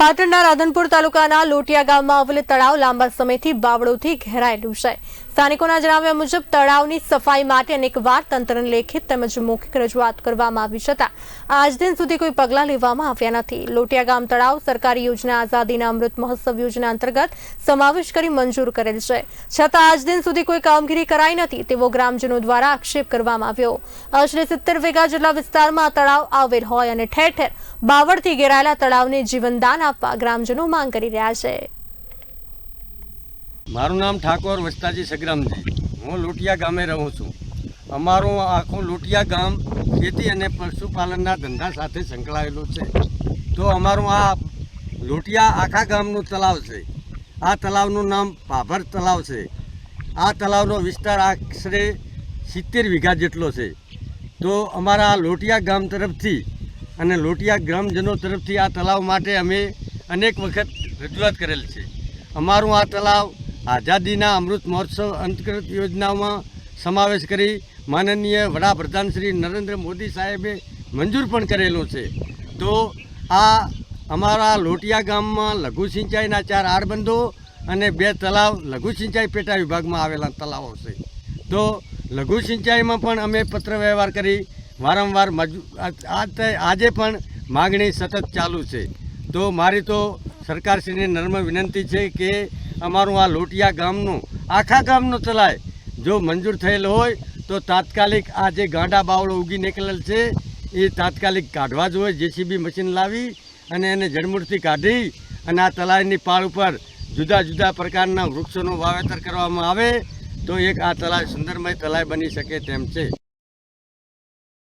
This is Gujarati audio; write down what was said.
પાટણના રાધનપુર તાલુકાના લોટિયા ગામમાં આવેલ તળાવ લાંબા સમયથી બાવળોથી ઘેરાયેલું છે. સ્થાનિકોના જણાવ્યા મુજબ, તળાવની સફાઈ માટે અનેકવાર તંત્રને લેખિત તેમજ મૌખિક રજૂઆત કરવામાં આવી છતાં, આજ દિન સુધી કોઈ પગલાં લેવામાં આવ્યા નથી. લોટિયા ગામ તળાવ સરકારી યોજના આઝાદીના અમૃત મહોત્સવ યોજના અંતર્ગત સમાવેશ કરી મંજૂર કરેલ છે. છતાં આજ દિન સુધી કોઈ કામગીરી કરાઈ નથી તેવો ગ્રામજનો દ્વારા આક્ષેપ કરવામાં આવ્યો. આશરે સિત્તેર વીઘા જેટલા વિસ્તારમાં તળાવ આવેલ હોય અને ઠેર ઠેર બાવળથી ઘેરાયેલા તળાવને જીવનદાન આપવા ગ્રામજનો માંગ કરી રહ્યા છે. મારું નામ ઠાકોર વસ્તાજી સગ્રામજી હું લોટિયા ગામે રહું છું. અમારું આખું લોટિયા ગામ ખેતી અને પશુપાલનના ધંધા સાથે સંકળાયેલું છે. તો અમારું આ લોટિયા આખા ગામનું તલાવ છે. આ તલાવનું નામ પાભર તલાવ છે. આ તલાવનો વિસ્તાર આશરે સિત્તેર વીઘા જેટલો છે. તો અમારા લોટિયા ગામ તરફથી અને લોટિયા ગ્રામજનો તરફથી આ તલાવ માટે અમે અનેક વખત રજૂઆત કરેલ છે. અમારું આ તલાવ આઝાદીના અમૃત મહોત્સવ અંતર્ગત યોજનામાં સમાવેશ કરી માનનીય વડાપ્રધાન શ્રી નરેન્દ્ર મોદી સાહેબે મંજૂર પણ કરેલો છે. તો આ અમારા લોટિયા ગામમાં લઘુ સિંચાઈના ચાર આડબંધો અને બે તલાવ લઘુ સિંચાઈ પેટા વિભાગમાં આવેલા તલાવો છે. તો લઘુ સિંચાઈમાં પણ અમે પત્ર વ્યવહાર કરી વારંવાર આજે પણ માગણી સતત ચાલુ છે. તો મારી તો સરકારશ્રીને નર્મ વિનંતી છે કે અમારું આ લોટિયા ગામનું, આખા ગામનું ચલાય. જો મંજૂર થયેલ હોય, તો તાત્કાલિક આ જે ગાંડા બાવળો ઉગી નીકળેલ છે, એ તાત્કાલિક કાઢવા જોઈએ જેસીબી મશીન લાવી અને એને જડમૂળથી કાઢી અને આ તલાયની પાળ ઉપર જુદા જુદા પ્રકારના વૃક્ષોનું વાવેતર કરવામાં આવે, તો એક આ તલાય સુંદરમય તલાય બની શકે તેમ છે.